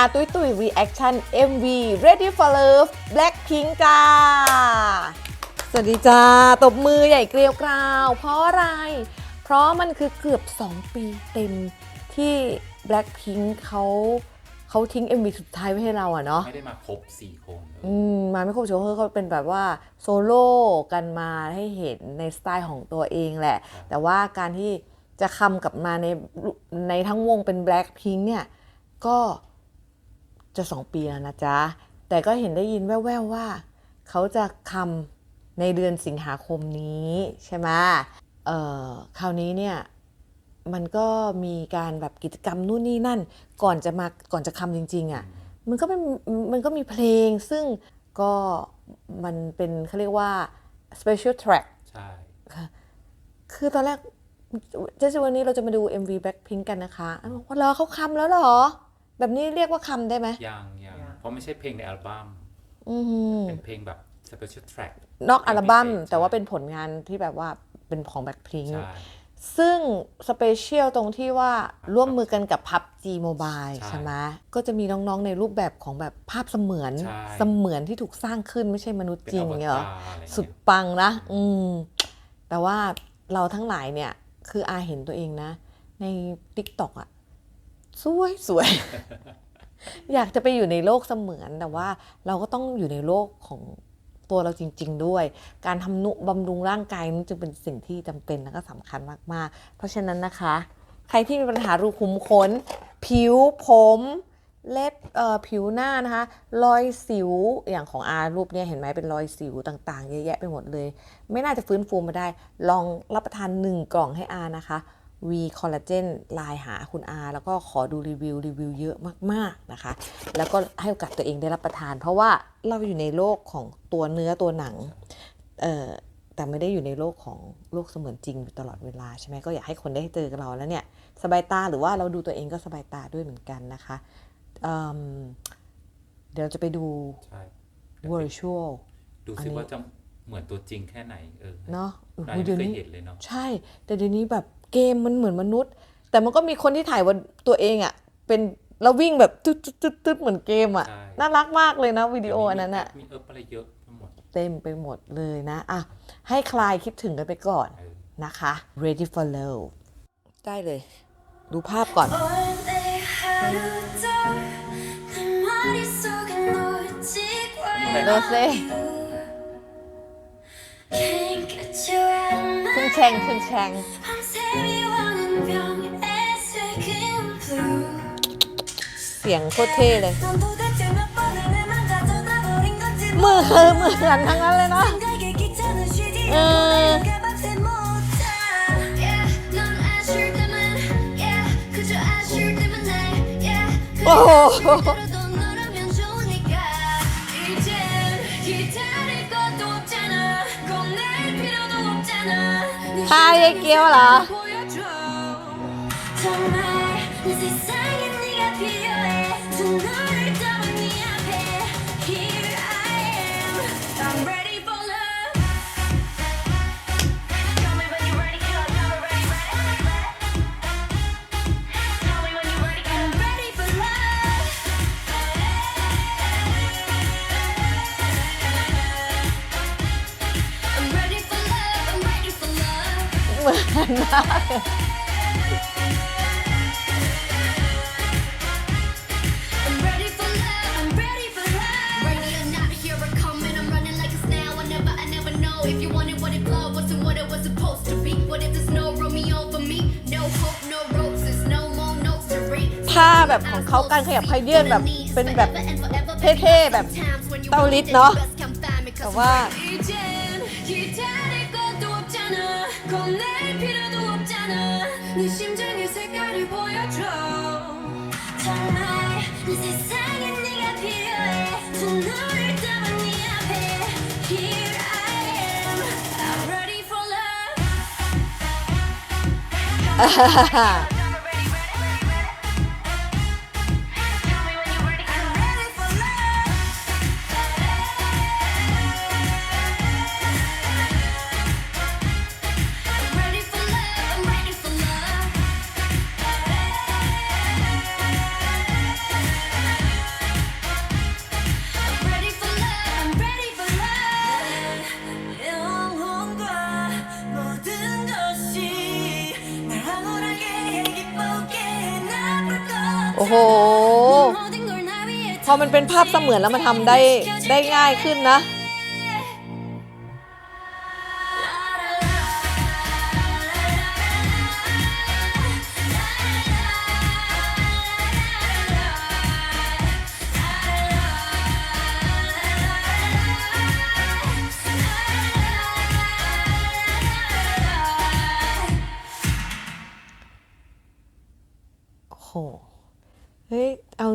อาตุยตุย reaction MV Ready for Love Blackpink จ้า สวัสดีจ้า ตบมือใหญ่เกลียวกราว เพราะอะไร เพราะมันคือเกือบ 2 ปีเต็มที่ Blackpink เขาเขาทิ้ง MV สุดท้ายไว้ให้เราอะเนาะ ไม่ได้มาครบ4คนเลยอืมมาไม่ครบโชว์เขาเป็นแบบว่าโซโล่กันมาให้เห็นในสไตล์ของตัวเองแหละ แต่ว่าการที่จะคำกลับมาในในทั้งวงเป็น Blackpink เนี่ย ก็ จะสองปีแล้วนะจ๊ะ แต่ก็เห็นได้ยินแว่วๆว่า เขาจะคำในเดือนสิงหาคมนี้ใช่ไหมเอ่อคราวนี้เนี่ยมันก็มีการแบบกิจกรรมนู่นนี่นั่น ก่อนจะมาก่อนจะคำจริง ๆอะมันก็เป็นมันก็มีเพลงซึ่งก็มันเป็นเขาเรียกว่า special track ใช่คือตอนแรกเจสวันนี้เราจะมาดู MV Blackpink กันนะคะอ้าวบอกว่าเหรอเขาคำแล้วเหรอ แบบนี้เรียกว่าคำได้ไหมยังยังเพราะไม่ใช่เพลงในอัลบั้มอืมเป็นเพลงแบบ special track นอกอัลบั้มเพลงพิเศษแต่ว่าเป็นผลงานที่แบบว่าเป็นของ Blackpink ใช่ซึ่งสเปเชียลตรงที่ว่าร่วมมือกันกับ PUBG Mobile ใช่ใช่ไหมก็จะมีน้องๆในรูปแบบของแบบภาพเสมือนใช่เสมือนที่ถูกสร้างขึ้นไม่ใช่มนุษย์เป็นจริงอวเนี่ยเหรอตารอะไรเงี้ยสุดปังนะ อืมแต่ว่าเราทั้งหลายเนี่ย คืออาเห็นตัวเองนะ ใน t ิ k t o k อะ สวยสวย อยากจะไปอยู่ในโลกเสมือน แต่ว่าเราก็ต้องอยู่ในโลกของตัวเราจริง ๆ ด้วย การทำนุบำรุงร่างกายนี่จึงเป็นสิ่งที่จำเป็นและก็สำคัญมากๆ เพราะฉะนั้นนะคะ ใครที่มีปัญหารูขุมขน ผิวผมเล็บผิวหน้านะคะ รอยสิวอย่างของอารูปเนี่ยเห็นไหมเป็นรอยสิวต่างๆ เยอะแยะไปหมดเลย ไม่น่าจะฟื้นฟูมาได้ ลองรับประทาน1กล่องให้อานะคะ V คอลลาเจนไลน์หาคุณอาแล้วก็ขอดูรีวิวรีวิวเยอะมากๆนะคะ แล้วก็ให้โอกาสตัวเองได้รับประทาน เพราะว่าเราอยู่ในโลกของตัวเนื้อตัวหนังเอ่อแต่ไม่ได้อยู่ในโลกของโลกเสมือนจริงอยู่ตลอดเวลาใช่ไหมก็อยากให้คนได้เจอกับเราแล้วเนี่ยสบายตาหรือว่าเราดูตัวเองก็สบายตาด้วยเหมือนกันนะคะเอิ่มเดี๋ยวเราจะไปดูใช่ virtual ดูอันซินี้ว่าจะเหมือนตัวจริงแค่ไหนเออเนาะโอ้เราโหยังเดี๋ยวไม่เคยนี้เห็นเลยเนาะใช่ แต่เดี๋ยวนี้แบบ เกมมันเหมือนมนุษย์ แต่มันก็มีคนที่ถ่ายวันตัวเองอะ่ะ เป็นเราวิ่งแบบตึ๊ดตึ๊ดตึ๊ดตึ๊ดเหมือนเกมอะ่ะ ใช่ น่ารักมากเลยนะวิดีโออันนั้นอะ่ะ มีเอิบอะไรเยอะไปหมด เต็มไปหมดเลยนะอ่ะให้คลายคิดถึงกันไปก่อน เออ นะคะ ready for love ได้เลย ดูภาพก่อน 원래 하루도 내 머릿속에 너지 โดเซ่ คุณแชงคุณแชงเสียงโคตรเท่เลยมือเหมือหันทั้งนั้นเลยเนาะเออโอ้ 네 พายายเกียวเหรอ 보여줘 정말 내 세상에 네가 필요해 두 눈을 떠 no more notes to read. ท่าแบบของเขาการขยับขยื่นแบบเป็นแบบเท่ๆแบบเตาลิดเนาะแต่ว่า 아 겁낼 필요도 없잖아. 네 심장의 색깔을 보여줘. 정말 내 세상에 네가 필요해. 두 눈을 떠본 네 앞에 Here I am. I'm ready for love พอมันเป็นภาพเสมือนแล้วมันทำได้ได้ง่ายขึ้นนะ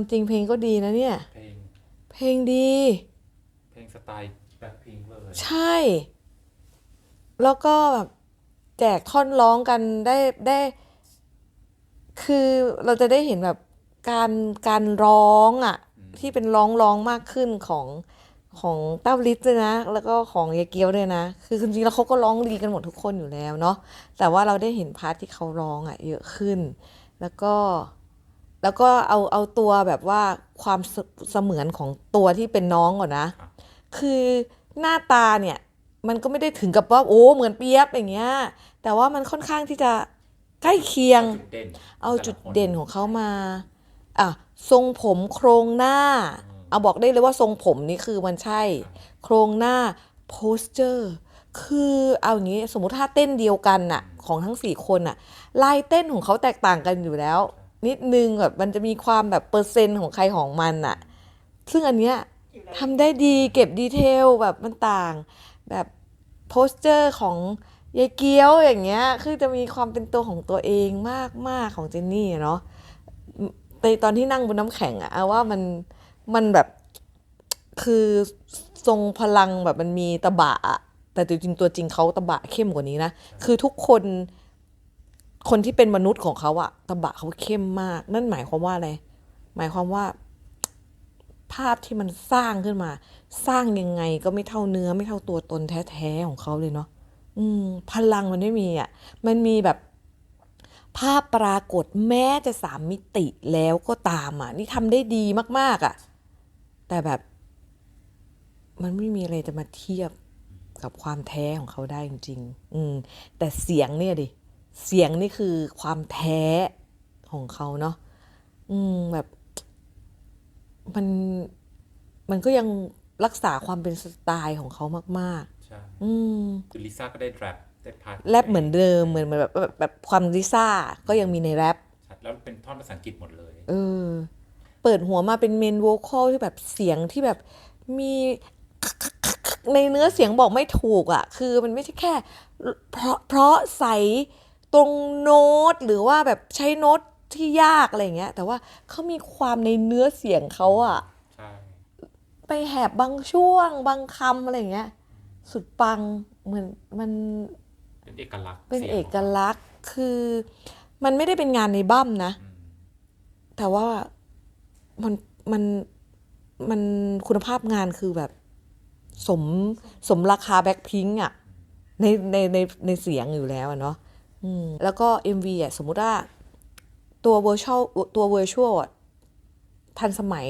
ฮ้ยเอาจริงเพลงก็ดีนะเนี่ย เพลง เพลงดี เพลงสไตล์แบ็คพิงเลย ใช่ แล้วก็แบบแจกท่อนร้องกันได้ได้ คือเราจะได้เห็นแบบการการร้องอะ ที่เป็นร้องร้องมากขึ้นของของเต้าลิศด้วยนะ แล้วก็ของยายเกียวด้วยนะ คือจริงๆแล้วเขาก็ร้องดีกันหมดทุกคนอยู่แล้วเนาะแต่ว่าเราได้เห็นพาร์ทที่เขาร้องอะเยอะขึ้น แล้วก็ แล้วก็เอาเอาตัวแบบว่าความเสเสมือนของตัวที่เป็นน้องก่อนนะครับคือหน้าตาเนี่ยมันก็ไม่ได้ถึงกับว่าโอ้เหมือนเปียบอย่างเงี้ย แต่ว่ามันค่อนข้างที่จะใกล้เคียงจุดเด่นเอาแต่ละจุดคนเด่นของเขามาอะทรงผมโครงหน้า เอาบอกได้เลยว่าทรงผมนี่คือมันใช่ โครงหน้าโพสเจอร์คือเอาอย่างนี้สมมุติถ้าเต้นเดียวกันน่ะของทั้งสี่คนน่ะลายเต้นของเขาแตกต่างกันอยู่แล้ว นิดนึงแบบมันจะมีความแบบเปอร์เซ็นต์ของใครของมันน่ะซึ่งอันเนี้ยทำได้ดีเก็บดีเทลแบบมันต่าง แบบโพสเจอร์ของยายเกี้ยวอย่างเงี้ย คือจะมีความเป็นตัวของตัวเองมากๆของเจนนี่เนาะในตอนที่นั่งบนน้ำแข็งอะเอาว่ามันมันแบบคือทรงพลังแบบมันมีตะบะอะแต่จริงๆตัวจริงเขาตะบะเข้มกว่านี้นะ คือทุกคน คนที่เป็นมนุษย์ของเขาอะตะบะเขาเข้มมาก นั่นหมายความว่าอะไร หมายความว่า ภาพที่มันสร้างขึ้นมา สร้างยังไงก็ไม่เท่าเนื้อไม่เท่าตัวตนแท้ๆของเขาเลยเนาะอืม พลังมันไม่มีอะมันมีแบบ ภาพปรากฏแม้จะสามมิติแล้วก็ตามอะนี่ทำได้ดีมาก ๆอะแต่แบบ มันไม่มีอะไรจะมาเทียบกับความแท้ของเขาได้จริงๆ อืม แต่เสียงเนี่ยดิ เสียงนี่คือความแท้ของเขาเนาะอืมแบบมันมันก็ยังรักษาความเป็นสไตล์ของเขามาก ใช่ๆ อืมคือลิซ่าก็ได้แรปได้พาร์ทแรปเหมือนเดิมเหมือนแบบแบบแบบความลิซ่าก็ยังมีในแรป ชัดแล้วเป็นท่อนภาษาอังกฤษหมดเลย เออเปิดหัวมาเป็นเมนโวคอลที่แบบเสียงที่แบบมีในเนื้อเสียงบอกไม่ถูกอะ่ะ คือมันไม่ใช่แค่ เพราะเพราะใส ตรงโน้ตหรือว่าแบบใช้โน้ตที่ยากอะไรอย่างเงี้ย แต่ว่าเขามีความในเนื้อเสียงเขาอะใช่ไปแหบบางช่วง บางคำอะไรอย่างเงี้ย สุดปังเหมือนมันเป็นเอกลักษณ์เป็นสียงเอกลักษณ์คือมันไม่ได้เป็นงานในบั้มนะอืมแต่ว่ามันมันมันคุณภาพงานคือแบบสมสมราคาแบ็คพิงอะในในในในเสียงอยู่แล้วอะเนาะอืม แล้วก็ MV อะสมมุติว่าตัวเวอร์ชวลตัวเวอร์ชวลทันสมัย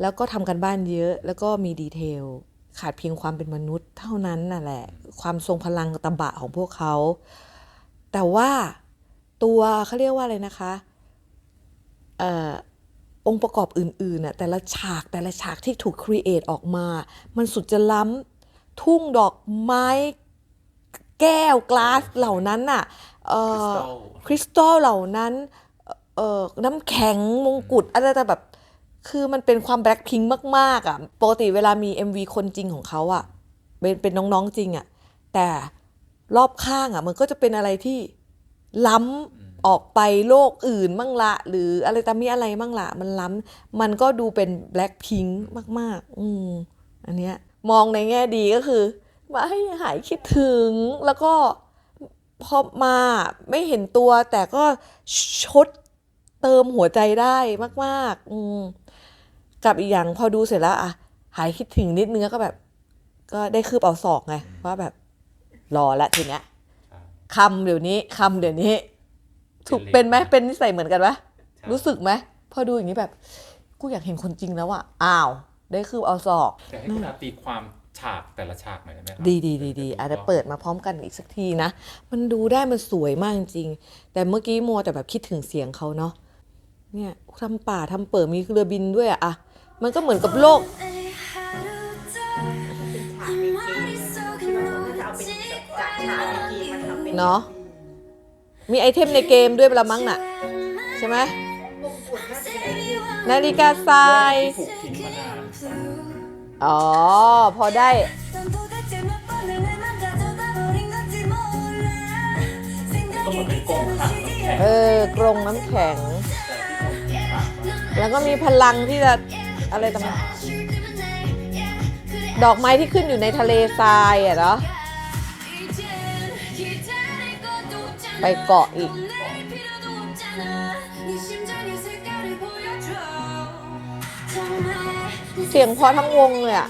แล้วก็ทำกันบ้านเยอะ แล้วก็มีดีเทล ขาดเพียงความเป็นมนุษย์เท่านั้นน่ะแหละ ความทรงพลังตะบะของพวกเขา แต่ว่าตัวเขาเรียกว่าอะไรนะคะเอ่อองค์ประกอบอื่นๆน่ะแต่ละฉากแต่ละฉากที่ถูกครีเอทออกมา มันสุดจะล้ำทุ่งดอกไม้แก้วกลาสเหล่านั้นน่ะ คริสอตัลคริสตัลเหล่านั้นเอ่อน้ำแข็งมงกุฎอะไรแต่แบบ คือมันเป็นความแบล็คพิงมาก ๆอะปกติเวลามี MV คนจริงของเขาอะ เป็นเป็นน้องๆจริงอะ แต่รอบข้างอะ มันก็จะเป็นอะไรที่ล้ำออกไปโลกอื่นมั่งละ หรืออะไรตามมีอะไรมั่งละ มันล้ำมันก็ดูเป็นแบล็คพิงมาก ๆ อืมอันเนี้ยมองในแง่ดีก็คือมาให้หายคิดถึงแล้วก็ พอมาไม่เห็นตัวแต่ก็ชดเติมหัวใจได้มากๆ อืมกับอีกอย่างพอดูเสร็จแล้วอะหายคิดถึงนิดนึงก็แบบ ก็ได้คืบเอาศอกไงว่าแบบรอละทีเนี้ยใช่คำเดี๋ยวนี้คำเดี๋ยวนี้ ถูกเป็นไหมเป็นนิสัยเหมือนกันไหมใช่รู้สึกไหมพอดูอย่างนี้แบบ กูอยากเห็นคนจริงแล้วอะอ้าว ได้คืบเอาศอกแต่ให้คุณอาตีความ ฉากแต่ละฉากหน่อยได้ไหมครับดีดีดีดีอาจจะเปิดมาพร้อมกันอีกสักทีนะ มันดูได้มันสวยมากจริง แต่เมื่อกี้มัวแต่แบบคิดถึงเสียงเขาเนาะเนี่ยทำป่าทำเปิดมีเรือบินด้วยอะะมันก็เหมือนกับโลกเนาะมีไอเทมในเกมด้วยเปล่ามั้งน่ะ ใช่ไหมนาฬิกาทราย อ๋อ พอได้เออกรงน้ำแข็งแล้วก็มีพลังที่จะอะไรต่างดอกไม้ที่ขึ้นอยู่ในทะเลทรายอะเหรอไปเกาะอีก เสียงพอทั้งวงเลยอะ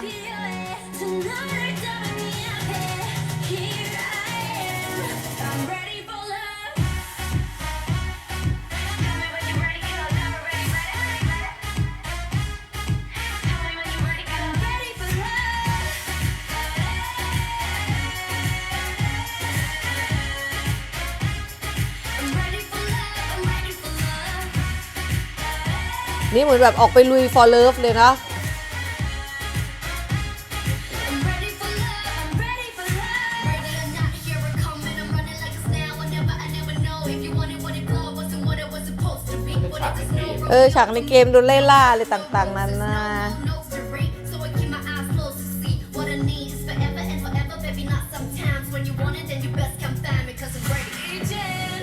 นี่เหมือนแบบออกไปลุยฟอร์เลิฟเลยนะ เออฉากในเกมโดนไล่ล่าอะไรต่างๆนานา no to read, so I keep my eyes closed to see what I need is forever and forever, baby. Not sometimes when you want it, then you best come find me, cause I'm ready.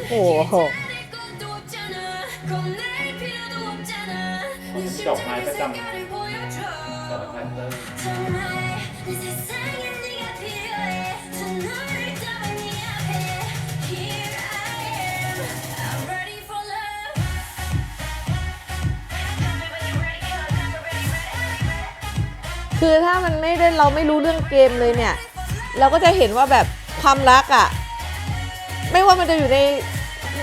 โอ้โหดอกไม้ประจำ คือถ้ามันไม่ได้เราไม่รู้เรื่องเกมเลยเนี่ย เราก็จะเห็นว่าแบบความรักอะ่ะ ไม่ว่ามันจะอยู่ใน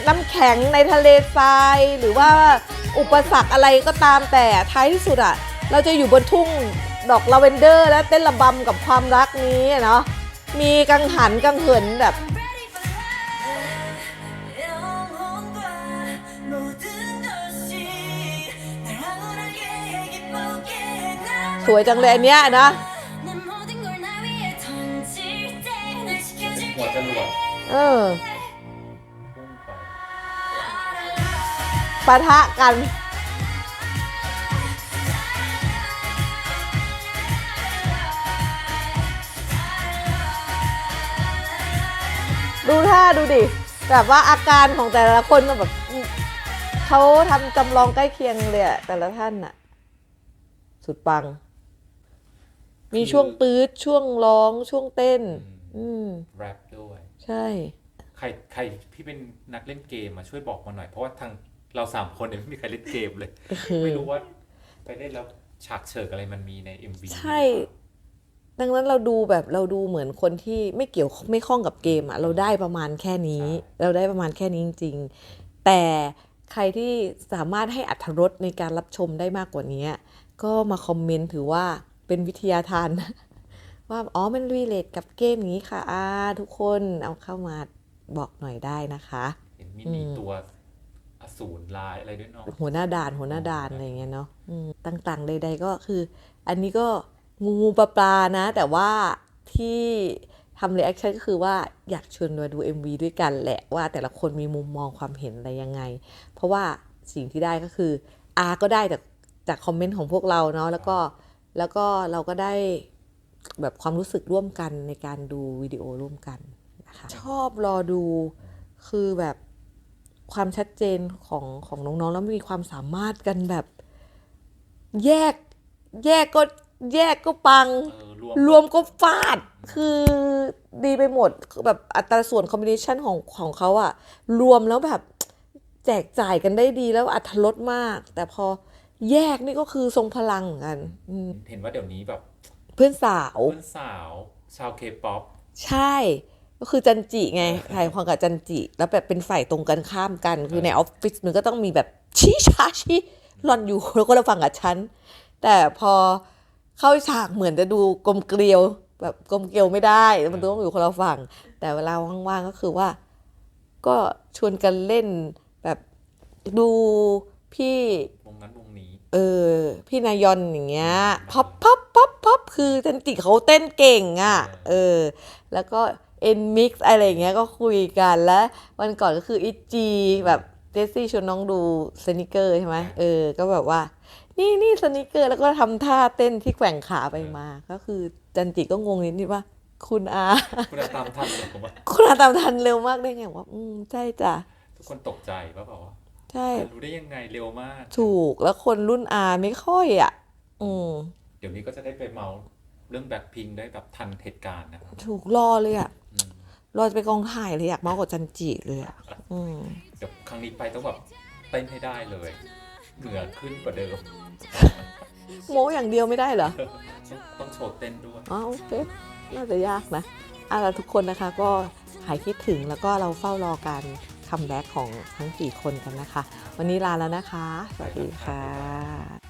น้ำแข็งในทะเลทราย หรือว่าอุปสรรคอะไรก็ตามแต่ท้ายที่สุดอะ่ะ เราจะอยู่บนทุ่งดอกลาเวนเดอร์ และเต้นระบำกับความรักนี้เนาะมีกังหันกังเหินแบบ สวยจังเลยอันเนี้ยนะเออปะทะกัน ดูท่าดูดิแบบว่าอาการของแต่ละคนมัแบบเขาทำจำลองใกล้เคียงเลยอะแต่ละท่านอะสุดปัง มีช่วงปื๊ดช่วงร้องช่วงเต้น อืมแรปด้วย ใช่ ใครใครพี่เป็นนักเล่นเกมมาช่วยบอกมาหน่อย เพราะว่าทางเราสามคนเนี่ยไม่มีใครเล่นเกมเลย ไม่รู้ว่า ไปเล่นแล้วฉากเฉิกอะไรมันมีใน MV ใช่ ดังนั้นเราดูแบบเราดูเหมือนคนที่ไม่เกี่ยวไม่ข้องกับเกมอะเราได้ประมาณแค่นี้ เราได้ประมาณแค่นี้จริง ๆ แต่ใครที่สามารถให้อัธรสในการรับชมได้มากกว่านี้ ก็มาคอมเมนต์ถือว่า เป็นวิทยาทานว่าอ๋อมันรีเลทกับเกมนี้ค่ะอ่าทุกคนเอาเข้ามาบอกหน่อยได้นะคะเห็นมีมีตัวอสูรลายอะไรด้วยเนาะหัวหน้าด่านหัวหน้าด่านอะไรอย่างเงี้ยเนาะอืมต่างๆ ใด ๆ ก็คือ อันนี้ก็งูงูปลาปลานะ แต่ว่าที่ทำเรีแอคชั่นก็คือว่าอยากชวนมาดู MV ด้วยกันแหละว่าแต่ละคนมีมุมมองความเห็นอะไรยังไง เพราะว่าสิ่งที่ได้ก็คืออาก็ได้จากจากคอมเมนต์ของพวกเราเนาะแล้วก็ แล้วก็เราก็ได้แบบความรู้สึกร่วมกันในการดูวิดีโอร่วมกันนะคะชอบรอดูคือแบบความชัดเจนของของน้องๆ แล้วมีความสามารถกันแบบ แยกแยกก็แยกก็ปังเออรวมรวมก็ฟาด คือดีไปหมดคือแบบอัตราส่วนคอมบิเนชันของของเขาอะรวมแล้วแบบแจกจ่ายกันได้ดีแล้วอัตรสมาก แต่พอ แยกนี่ก็คือทรงพลังเหมือนกันอืมเห็นว่าเดี๋ยวนี้แบบเพื่อนสาว เพื่อนสาวชาวเคป๊อป ใช่ ก็คือจันจิไงถ่ายความกับจันจิ แล้วแบบเป็นฝ่ายตรงกันข้ามกัน คือในออฟฟิศมันก็ต้องมีแบบชี้ชาชี้หลอนอยู่แล้วก็เราฟังกับฉัน แต่พอเข้าฉากเหมือนจะดูกลมเกลียว แบบกลมเกลียวไม่ได้ มันต้องอยู่คนละฝั่ง แต่เวลาว่างๆก็คือว่า ก็ชวนกันเล่นแบบดูพี่วงนั้นวงนี้ เออพี่นายอนอย่างเงี้ยพับพับพับพับคือจันจิเขาเต้นเก่งอะเออแล้วก็เอ็นมิกซ์อะไรอย่างเงี้ยก็คุยกันแล้ววันก่อนก็คืออิจีแบบเจสซี่ชวนน้องดูสนิเกอร์ใช่ไหมเออ ก็แบบว่า นี่นี่สนิเกอร์แล้วก็ทำท่าเต้นที่แกว่งขาไปมา ก็คือจันจิก็งงนิดนิดว่า คุณอาคุณอาตามทันเลยผมว่าคุณอาตามทันเร็วมากได้ไงวะอืมใช่จ้ะทุกคนตกใจว่าแบบว่า ใช่ รู้ได้ยังไงเร็วมาก ถูกแล้วคนรุ่นอาไม่ค่อยอะ อืม เดี๋ยวนี้ก็จะได้ไปเมาเรื่องแบ็คพิงได้แบบทันเหตุการณ์นะครับถูกรอเลยอะอืมรอจะไปกองถ่ายเลยอยากเมาส์กับจันจิเลยอะอืมเดี๋ยวครั้งนี้ไปต้องแบบเต้นให้ได้เลย เหนือขึ้นกว่าเดิม โมอย่างเดียวไม่ได้เหรอ ต้องโชว์เต้นด้วย อ๋อโอเค น่าจะยากนะอะแล้วทุกคนนะคะก็หายคิดถึงแล้วก็เราเฝ้ารอการ คัมแบ็กของทั้งสี่คนกันนะคะ วันนี้ลาแล้วนะคะ สวัสดีค่ะ